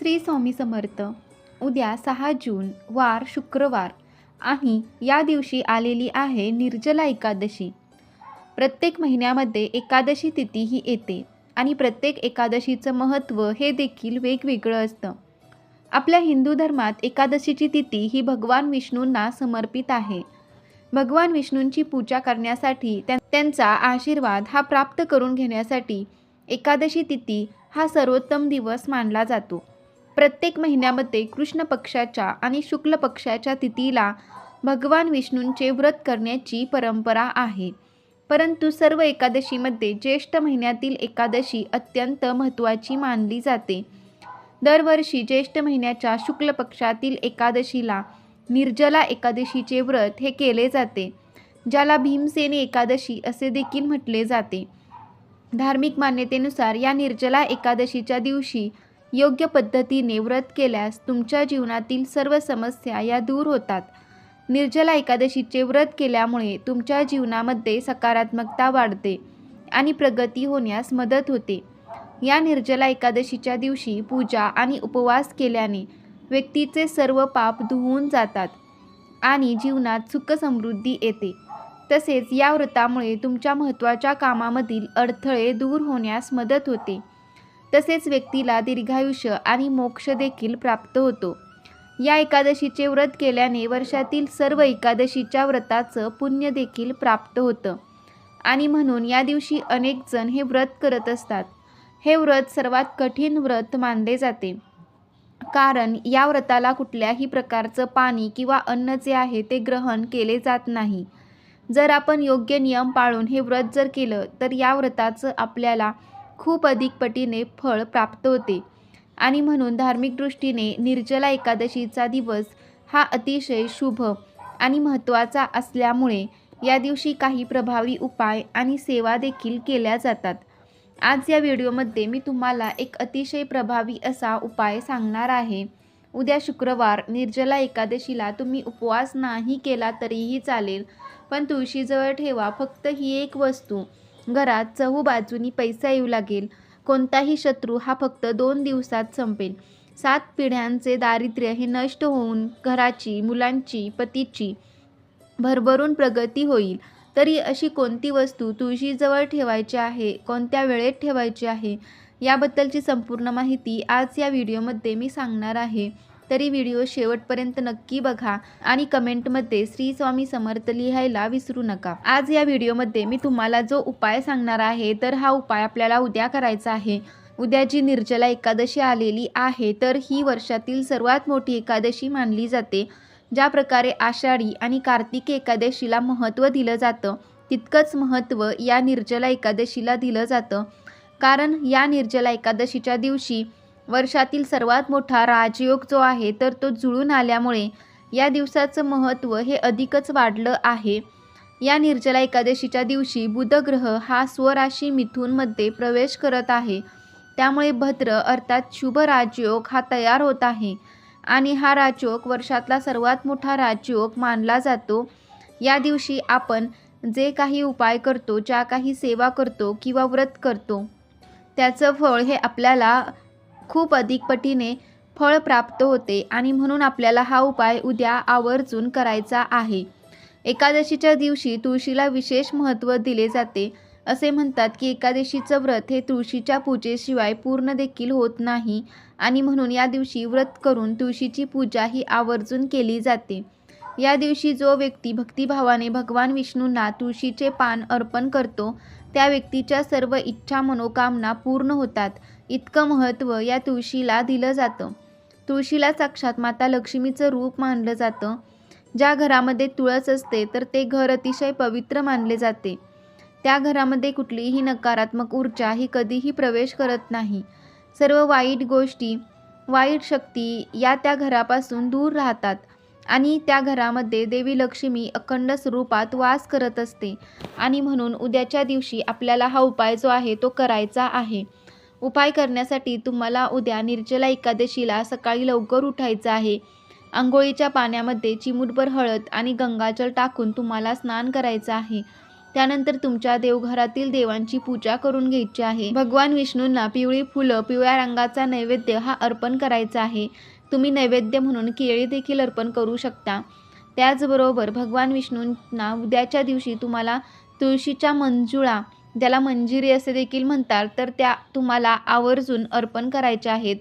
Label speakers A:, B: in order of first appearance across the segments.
A: श्री स्वामी समर्थ. उद्या सहा जून वार शुक्रवार आणि या दिवशी आलेली आहे निर्जला एकादशी. प्रत्येक महिन्यामध्ये एकादशी तिथी ही येते आणि प्रत्येक एकादशीचं महत्त्व हे देखील वेगवेगळं असतं. आपल्या हिंदू धर्मात एकादशीची तिथी ही भगवान विष्णूंना समर्पित आहे. भगवान विष्णूंची पूजा करण्यासाठी त्यांचा आशीर्वाद हा प्राप्त करून घेण्यासाठी एकादशी तिथी हा सर्वोत्तम दिवस मानला जातो. प्रत्येक महिन्यामध्ये कृष्ण पक्षाच्या आणि शुक्ल पक्षाच्या तिथीला भगवान विष्णूंचे व्रत करण्याची परंपरा आहे. परंतु सर्व एकादशीमध्ये ज्येष्ठ महिन्यातील एकादशी अत्यंत महत्त्वाची मानली जाते. दरवर्षी ज्येष्ठ महिन्याच्या शुक्ल पक्षातील एकादशीला निर्जला एकादशीचे व्रत हे केले जाते ज्याला भीमसेनी एकादशी असे देखील म्हटले जाते. धार्मिक मान्यतेनुसार या निर्जला एकादशीच्या दिवशी योग्य पद्धतीने व्रत केल्यास तुमच्या जीवनातील सर्व समस्या या दूर होतात. निर्जला एकादशीचे व्रत केल्यामुळे तुमच्या जीवनामध्ये सकारात्मकता वाढते आणि प्रगती होण्यास मदत होते. या निर्जला एकादशीच्या दिवशी पूजा आणि उपवास केल्याने व्यक्तीचे सर्व पाप धुवून जातात आणि जीवनात सुख समृद्धी येते. तसेच या व्रतामुळे तुमच्या महत्त्वाच्या कामामधील अडथळे दूर होण्यास मदत होते. तसेच व्यक्तीला दीर्घायुष्य आणि मोक्ष देखील प्राप्त होतो. या एकादशीचे व्रत केल्याने वर्षातील सर्व एकादशीच्या व्रताचं पुण्य देखील प्राप्त होतं. आणि म्हणून या दिवशी अनेक जण हे व्रत करत असतात. हे व्रत सर्वात कठीण व्रत मानले जाते. कारण या व्रताला कुठल्याही प्रकारचं पाणी किंवा अन्न जे आहे ते ग्रहण केले जात नाही. जर आपण योग्य नियम पाळून हे व्रत जर केलं तर या व्रताचं आपल्याला खूप अधिक पटीने फळ प्राप्त होते. आणि म्हणून धार्मिक दृष्टीने निर्जला एकादशीचा दिवस हा अतिशय शुभ आणि महत्त्वाचा असल्यामुळे या दिवशी काही प्रभावी उपाय आणि सेवा देखील केल्या जातात. आज या व्हिडिओमध्ये मी तुम्हाला एक अतिशय प्रभावी असा उपाय सांगणार आहे. उद्या शुक्रवार निर्जला एकादशीला तुम्ही उपवास नाही केला तरीही चालेल पण तुळशीजवळ ठेवा फक्त ही एक वस्तू. घरात चहूबाजूनी पैसा येऊ लागेल. कोणताही शत्रू हा फक्त दोन दिवसात संपेल. सात पिढ्यांचे दारिद्र्य हे नष्ट होऊन घराची मुलांची पतीची भरभरून प्रगती होईल. तरी अशी कोणती वस्तू तुळशीजवळ ठेवायची आहे कोणत्या वेळेत ठेवायची आहे? याबद्दलची संपूर्ण माहिती आज या व्हिडिओमध्ये मी सांगणार आहे. तरी व्हिडिओ शेवटपर्यंत नक्की बघा आणि कमेंटमध्ये श्री स्वामी समर्थ लिहायला विसरू नका. आज या व्हिडिओमध्ये मी तुम्हाला जो उपाय सांगणार आहे तर हा उपाय आपल्याला उद्या करायचा आहे. उद्या जी निर्जला एकादशी आलेली आहे तर ही वर्षातील सर्वात मोठी एकादशी मानली जाते. ज्या प्रकारे आषाढी आणि कार्तिक एकादशीला महत्त्व दिलं जातं तितकंच महत्त्व या निर्जला एकादशीला दिलं जातं. कारण या निर्जला एकादशीच्या दिवशी वर्षातील सर्वात मोठा राजयोग जो आहे तर तो जुळून आल्यामुळे या दिवसाचं महत्त्व हे अधिकच वाढलं आहे. या निर्जला एकादशीच्या दिवशी बुधग्रह हा स्वराशी मिथूनमध्ये प्रवेश करत आहे. त्यामुळे भद्र अर्थात शुभ राजयोग हा तयार होत आहे आणि हा राजयोग वर्षातला सर्वात मोठा राजयोग मानला जातो. या दिवशी आपण जे काही उपाय करतो ज्या काही सेवा करतो किंवा व्रत करतो त्याचं फळ हे आपल्याला खूप अधिक पटीने फळ प्राप्त होते आणि म्हणून आपल्याला हा उपाय उद्या आवर्जून करायचा आहे. एकादशीच्या दिवशी तुळशीला विशेष महत्त्व दिले जाते. असे म्हणतात की एकादशीचं व्रत हे तुळशीच्या पूजेशिवाय पूर्ण देखील होत नाही आणि म्हणून या दिवशी व्रत करून तुळशीची पूजा ही आवर्जून केली जाते. या दिवशी जो व्यक्ती भक्तिभावाने भगवान विष्णूंना तुळशीचे पान अर्पण करतो त्या व्यक्तीच्या सर्व इच्छा मनोकामना पूर्ण होतात. इतकं महत्त्व या तुळशीला दिलं जातं. तुळशीला साक्षात माता लक्ष्मीचं रूप मानलं जातं. ज्या घरामध्ये तुळस असते तर ते घर अतिशय पवित्र मानले जाते. त्या घरामध्ये कुठलीही नकारात्मक ऊर्जा ही कधीही प्रवेश करत नाही. सर्व वाईट गोष्टी वाईट शक्ती या त्या घरापासून दूर राहतात आणि त्या घरामध्ये देवी लक्ष्मी अखंड स्वरूपात वास करत असते. आणि म्हणून उद्याच्या दिवशी आपल्याला हा उपाय जो आहे तो करायचा आहे. उपाय करण्यासाठी तुम्हाला उद्या निर्जला एकादशीला सकाळी लवकर उठायचं आहे. आंघोळीच्या पाण्यामध्ये चिमूटभर हळद आणि गंगाजल टाकून तुम्हाला स्नान करायचं आहे. त्यानंतर तुमच्या देवघरातील देवांची पूजा करून घ्यायची आहे. भगवान विष्णूंना पिवळी फुलं पिवळ्या रंगाचा नैवेद्य हा अर्पण करायचा आहे. तुम्ही नैवेद्य म्हणून केळी देखील अर्पण करू शकता. त्याचबरोबर भगवान विष्णूंना उद्याच्या दिवशी तुम्हाला तुळशीच्या मंजुळा ज्याला मंजिरी असे देखील म्हणतात तर त्या तुम्हाला आवर्जून अर्पण करायच्या आहेत.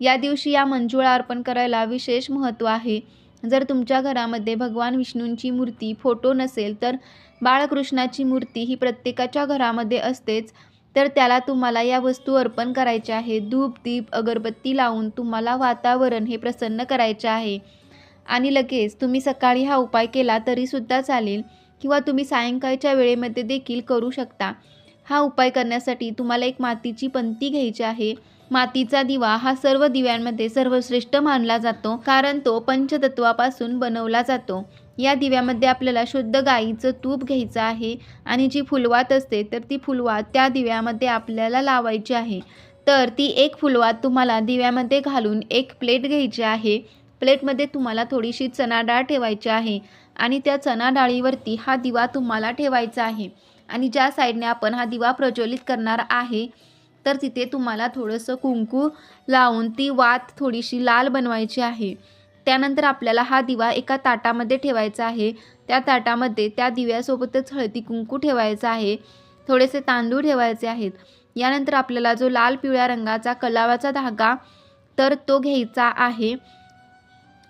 A: या दिवशी या मंजुळा अर्पण करायला विशेष महत्त्व आहे. जर तुमच्या घरामध्ये भगवान विष्णूंची मूर्ती फोटो नसेल तर बाळकृष्णाची मूर्ती ही प्रत्येकाच्या घरामध्ये असतेच तर त्याला तुम्हाला या वस्तू अर्पण करायच्या आहेत. धूप दीप अगरबत्ती लावून तुम्हाला वातावरण हे प्रसन्न करायचे आहे. आणि लगेच तुम्ही सकाळी हा उपाय केला तरीसुद्धा चालेल. किंवा तुम्ही सायंकाळच्या वेळेमध्ये देखील करू शकता. हा उपाय करण्यासाठी तुम्हाला एक मातीची पंती घ्यायची आहे. मातीचा दिवा हा सर्व दिव्यांमध्ये सर्वश्रेष्ठ मानला जातो कारण तो पंचतत्वापासून बनवला जातो. या दिव्यामध्ये आपल्याला शुद्ध गाईचं तूप घ्यायचं आहे आणि जी फुलवात असते तर ती फुलवात त्या दिव्यामध्ये आपल्याला लावायची आहे. तर ती एक फुलवात तुम्हाला दिव्यामध्ये घालून एक प्लेट घ्यायची आहे. प्लेटमध्ये तुम्हाला थोडीशी चणा डाळ ठेवायची आहे. आणि त्या चणा डाळीवरती हा दिवा तुम्हाला ठेवायचा आहे. आणि ज्या साईडने आपण हा दिवा प्रज्वलित करणार आहे तर तिथे तुम्हाला थोडंसं कुंकू लावून ती वात थोडीशी लाल बनवायची आहे. त्यानंतर आपल्याला हा दिवा एका ताटामध्ये ठेवायचा आहे. त्या ताटामध्ये त्या दिव्यासोबतच हळदी कुंकू ठेवायचा आहे. थोडेसे तांदूळ ठेवायचे आहेत. यानंतर आपल्याला जो लाल पिवळ्या रंगाचा कलावाचा धागा तर तो घ्यायचा आहे.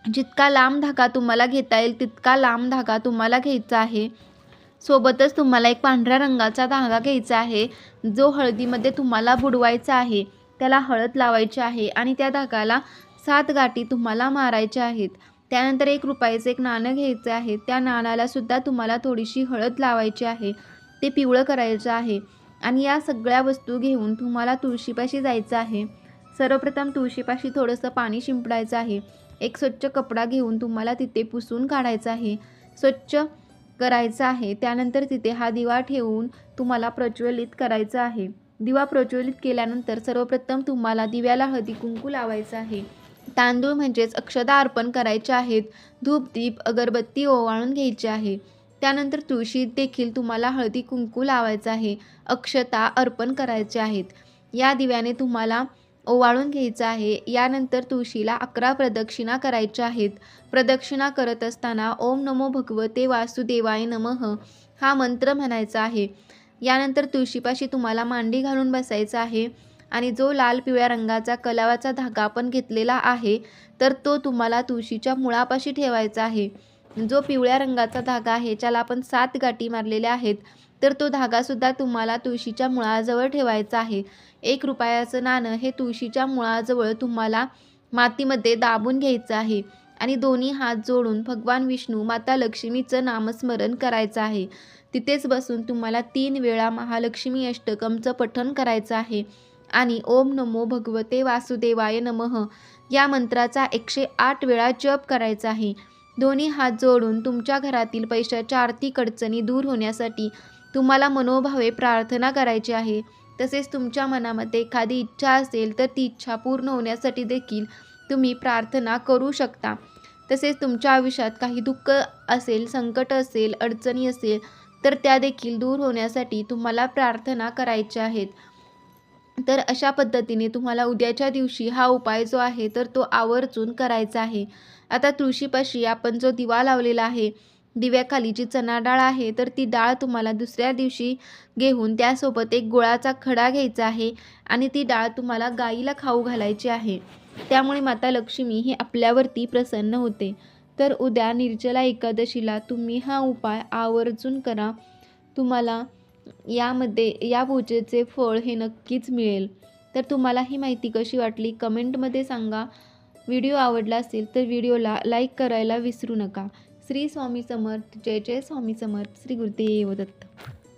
A: जितका लांब धागा तुम्हाला घेता येईल तितका लांब धागा तुम्हाला घ्यायचा आहे. सोबतच तुम्हाला एक पांढऱ्या रंगाचा धागा घ्यायचा आहे जो हळदीमध्ये तुम्हाला बुडवायचा आहे. त्याला हळद लावायची आहे आणि त्या धागाला सात गाठी तुम्हाला मारायच्या आहेत. त्यानंतर एक रुपयाचं एक नाणं घ्यायचं आहे. त्या नाण्यालासुद्धा तुम्हाला थोडीशी हळद लावायची आहे. ते पिवळं करायचं आहे. आणि या सगळ्या वस्तू घेऊन तुम्हाला तुळशीपाशी जायचं आहे. सर्वप्रथम तुळशीपाशी थोडंसं पाणी शिंपडायचं आहे. एक स्वच्छ कपडा घेऊन तुम्हाला तिथे पुसून काढायचं आहे. स्वच्छ करायचं आहे. त्यानंतर तिथे हा दिवा ठेवून तुम्हाला प्रज्वलित करायचं आहे. दिवा प्रज्वलित केल्यानंतर सर्वप्रथम तुम्हाला दिव्याला हळदी कुंकू लावायचं आहे. तांदूळ म्हणजेच अक्षदा अर्पण करायचे आहेत. धूप दीप अगरबत्ती ओवाळून घ्यायची आहे. त्यानंतर तुळशीत देखील तुम्हाला हळदी कुंकू लावायचं आहे. अक्षता अर्पण करायचे आहेत. या दिव्याने तुम्हाला ओवाळून घ्यायचं आहे. यानंतर तुळशीला अकरा प्रदक्षिणा करायच्या आहेत. प्रदक्षिणा करत असताना ओम नमो भगवते वासुदेवाय नमः हा मंत्र म्हणायचा आहे. यानंतर तुळशीपाशी तुम्हाला मांडी घालून बसायचं आहे आणि जो लाल पिवळ्या रंगाचा कलावाचा धागा आपण घेतलेला आहे तर तो तुम्हाला तुळशीच्या मुळापाशी ठेवायचा आहे. जो पिवळ्या रंगाचा धागा आहे ज्याला आपण सात गाठी मारलेल्या आहेत तर तो धागासुद्धा तुम्हाला तुळशीच्या मुळाजवळ ठेवायचा आहे. एक रुपयाचं नाणं हे तुळशीच्या मुळाजवळ तुम्हाला मातीमध्ये दाबून घ्यायचं आहे आणि दोन्ही हात जोडून भगवान विष्णू माता लक्ष्मीचं नामस्मरण करायचं आहे. तिथेच बसून तुम्हाला तीन वेळा महालक्ष्मी अष्टकमचं पठण करायचं आहे आणि ओम नमो भगवते वासुदेवाय नमः या मंत्राचा एकशे आठ वेळा जप करायचा आहे. दोन्ही हात जोडून तुमच्या घरातील पैशाच्या आर्थिक अडचणी दूर होण्यासाठी तुम्हाला मनोभावे प्रार्थना करायची आहे. तसेच तुमच्या मनामध्ये एखादी इच्छा असेल तर ती इच्छा पूर्ण होण्यासाठी देखील तुम्ही प्रार्थना करू शकता. तसेच तुमच्या आयुष्यात काही दुःख असेल संकट असेल अडचणी असेल तर त्या देखील दूर होण्यासाठी तुम्हाला प्रार्थना करायच्या आहेत. तर अशा पद्धतीने तुम्हाला उद्याच्या दिवशी हा उपाय जो आहे तर तो आवर्जून करायचा आहे. आता तुळशीपाशी आपण जो दिवा लावलेला आहे दिव्याखाली जी चणा डाळ आहे तर ती डाळ तुम्हाला दुसऱ्या दिवशी घेऊन त्यासोबत एक गुळाचा खडा घ्यायचा आहे आणि ती डाळ तुम्हाला गाईला खाऊ घालायची आहे. त्यामुळे माता लक्ष्मी ही आपल्यावरती प्रसन्न होते. तर उद्या निर्जला एकादशीला तुम्ही हा उपाय आवर्जून करा. तुम्हाला यामध्ये या पूजेचे फळ हे नक्कीच मिळेल. तर तुम्हाला ही माहिती कशी वाटली कमेंटमध्ये सांगा. व्हिडिओ आवडला असेल तर व्हिडिओला लाईक करायला विसरू नका. श्री स्वामी समर्थ जय जय स्वामी समर्थ श्री गुरुदेव दत्त.